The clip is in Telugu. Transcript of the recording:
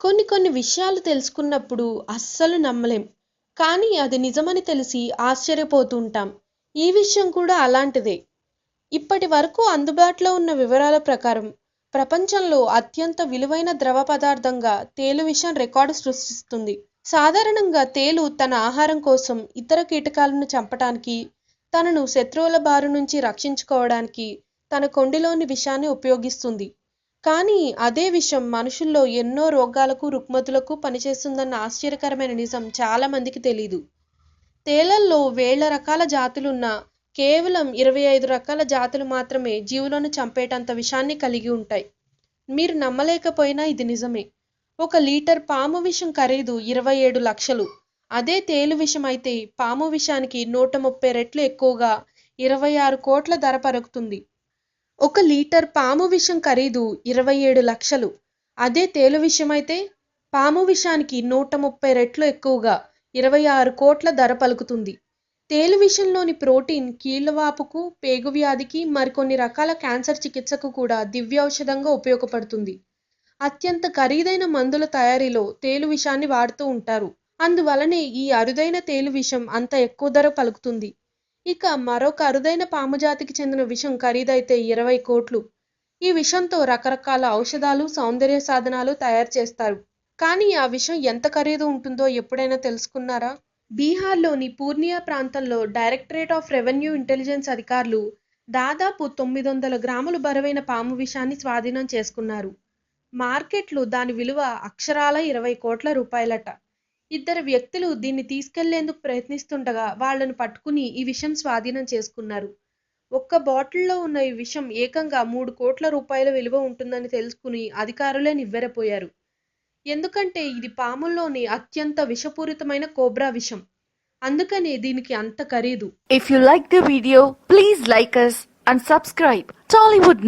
కొన్ని కొన్ని విషయాలు తెలుసుకున్నప్పుడు అస్సలు నమ్మలేం. కానీ అది నిజమని తెలిసి ఆశ్చర్యపోతూ ఉంటాం ఈ విషయం కూడా అలాంటిదే. ఇప్పటి వరకు అందుబాటులో ఉన్న వివరాల ప్రకారం ప్రపంచంలో అత్యంత విలువైన ద్రవ పదార్థంగా తేలు విషయం రికార్డు సృష్టిస్తుంది. సాధారణంగా తేలు తన ఆహారం కోసం ఇతర కీటకాలను చంపటానికి తనను శత్రువుల బారి నుంచి రక్షించుకోవడానికి తన కొండిలోని విషాన్ని ఉపయోగిస్తుంది. కానీ అదే విషం మనుషుల్లో ఎన్నో రోగాలకు రుగ్మతులకు పనిచేస్తుందన్న ఆశ్చర్యకరమైన నిజం చాలా మందికి తెలీదు. తేలల్లో వేల రకాల జాతులున్నా కేవలం ఇరవై ఐదు రకాల జాతులు మాత్రమే జీవులను చంపేటంత విషాన్ని కలిగి ఉంటాయి. మీరు నమ్మలేకపోయినా ఇది నిజమే. ఒక లీటర్ పాము విషం ఖరీదు ఇరవై ఏడు లక్షలు. అదే తేలు విషం అయితే పాము విషానికి నూట ముప్పై రెట్లు ఎక్కువగా ఇరవై ఆరు కోట్ల ధర పరుకుతుంది ఒక లీటర్ పాము విషం ఖరీదు ఇరవై ఏడు లక్షలు. అదే తేలు విషమైతే పాము విషానికి నూట ముప్పై రెట్లు ఎక్కువగా ఇరవై ఆరు కోట్ల ధర పలుకుతుంది. తేలు విషంలోని ప్రోటీన్ కీళ్ళవాపుకు పేగు వ్యాధికి మరికొన్ని రకాల క్యాన్సర్ చికిత్సకు కూడా దివ్యౌషధంగా ఉపయోగపడుతుంది. అత్యంత ఖరీదైన మందుల తయారీలో తేలు విషాన్ని వాడుతూ ఉంటారు. అందువలనే ఈ అరుదైన తేలు విషం అంత ఎక్కువ ధర పలుకుతుంది. ఇక మరొక అరుదైన పాము జాతికి చెందిన విషం ఖరీదైతే ఇరవై కోట్లు. ఈ విషంతో రకరకాల ఔషధాలు సౌందర్య సాధనాలు తయారు చేస్తారు. కానీ ఆ విషం ఎంత ఖరీదు ఉంటుందో ఎప్పుడైనా తెలుసుకున్నారా? బీహార్లోని పూర్ణియా ప్రాంతంలో డైరెక్టరేట్ ఆఫ్ రెవెన్యూ ఇంటెలిజెన్స్ అధికారులు దాదాపు తొమ్మిది వందల గ్రాములు బరువైన పాము విషాన్ని స్వాధీనం చేసుకున్నారు. మార్కెట్లు దాని విలువ అక్షరాల ఇరవై కోట్ల రూపాయలట. ఇద్దరు వ్యక్తులు దీన్ని తీసుకెళ్ళేందుకు ప్రయత్నిస్తుండగా వాళ్ళను పట్టుకుని ఈ విషయం స్వాధీనం చేసుకున్నారు. ఒక్క బాటిల్లో ఉన్న ఈ విషం ఏకంగా మూడు కోట్ల రూపాయల విలువ ఉంటుందని తెలుసుకుని అధికారులే నివ్వెరపోయారు. ఎందుకంటే ఇది పాముల్లోని అత్యంత విషపూరితమైన కోబ్రా విషం. అందుకనే దీనికి అంత ఖరీదు. If you like the video please like and and subscribe. Tollywood